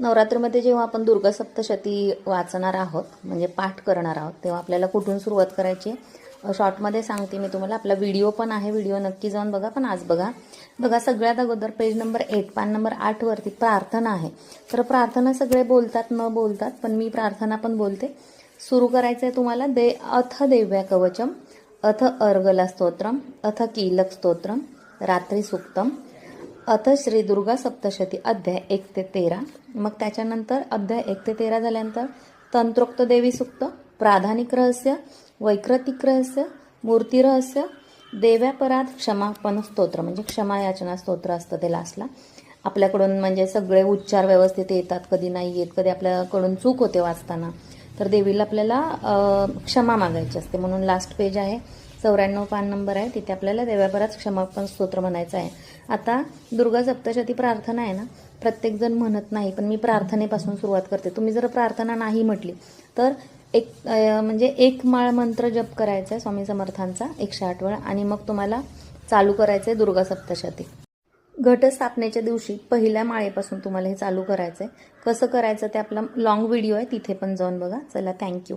नवरात्रीमध्ये जेव्हा आपण दुर्गा सप्तशती वाचणार आहोत म्हणजे पाठ करणार आहोत तेव्हा आपल्याला कुठून सुरुवात करायची? आहे शॉर्टमध्ये सांगते मी तुम्हाला. आपला व्हिडिओ पण आहे व्हिडिओ नक्की जाऊन बघा पण आज बघा. बघा सगळ्यात अगोदर पेज नंबर एट पान नंबर आठवरती प्रार्थना आहे. तर प्रार्थना सगळे बोलतात न बोलतात पण मी प्रार्थना पण बोलते. सुरू करायचं आहे तुम्हाला दे अथ देव्या कवचम अथ अर्गला स्तोत्रम अथ कीलक स्तोत्रम रात्री सुक्तम अथ श्री दुर्गा सप्तशती अध्याय एक ते तेरा. मग त्याच्यानंतर अध्याय एक ते तेरा झाल्यानंतर तंत्रोक्त देवी सुक्त प्राधानिक रहस्य वैकृतिक रहस्य मूर्ती रहस्य देव्यापराध क्षमापण स्तोत्र. म्हणजे क्षमा याचना स्तोत्र असतं ते लास्टला आपल्याकडून म्हणजे सगळे उच्चार व्यवस्थित येतात कधी नाही येत कधी आपल्याकडून चूक होते वाचताना. तर देवीला आपल्याला क्षमा मागायची असते. म्हणून लास्ट पेज आहे चौऱ्याण्णव पान नंबर आहे. तिथे आपल्याला देव्यापरात क्षमापण स्तोत्र म्हणायचं आहे. आता दुर्गा सप्तशती प्रार्थना आहे ना? प्रत्येकजण म्हणत नाही पण मी प्रार्थनेपासून सुरुवात करते. तुम्ही जर प्रार्थना नाही म्हटली तर एक म्हणजे एक माळ मंत्र जप करायचा आहे स्वामी समर्थांचा एकशे आठ वेळा. आणि मग तुम्हाला चालू करायचं आहे दुर्गा सप्तशती. घटस्थापनेच्या दिवशी पहिल्या माळेपासून तुम्हाला हे चालू करायचं आहे कसं करायचं ते आपला लॉंग व्हिडिओ आहे तिथे पण जाऊन बघा. चला थँक्यू